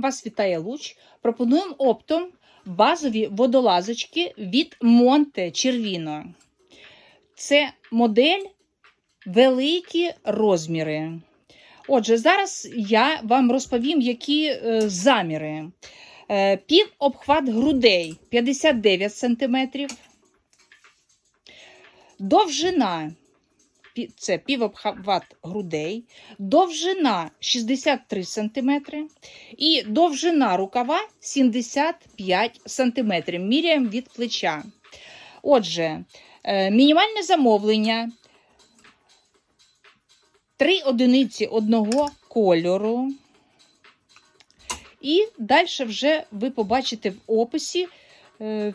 Вас вітає Луч. Пропонуємо оптом базові водолазочки від Монте Червіно. Це модель великі розміри. Отже, зараз я вам розповім, які е, заміри. Е, пів обхват грудей 59 см. Довжина це півобхват грудей, довжина 63 см і довжина рукава 75 см. Міряємо від плеча. Отже, е, мінімальне замовлення 3 одиниці одного кольору. І далі вже ви побачите в описі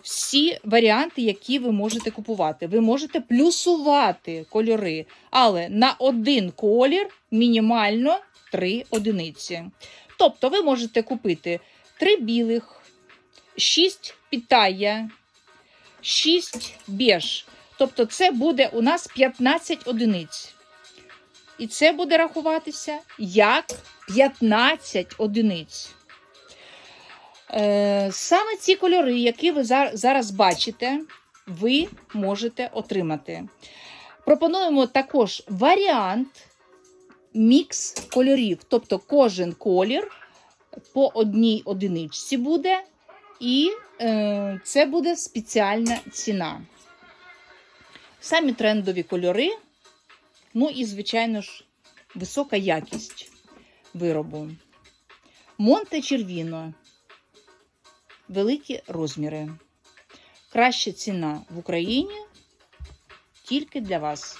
всі варіанти, які ви можете купувати. Ви можете плюсувати кольори, але на один колір мінімально 3 одиниці. Тобто ви можете купити 3 білих, 6 питая, 6 беж. Тобто це буде у нас 15 одиниць. І це буде рахуватися як 15 одиниць. Е, Саме ці кольори, які ви зараз бачите, ви можете отримати. Пропонуємо також варіант мікс кольорів. Тобто кожен колір по одній одиничці буде, і е, це буде спеціальна ціна. Самі трендові кольори, ну і, звичайно ж, висока якість виробу. Монте Червіно. Великі розміри. Краща ціна в Україні тільки для вас.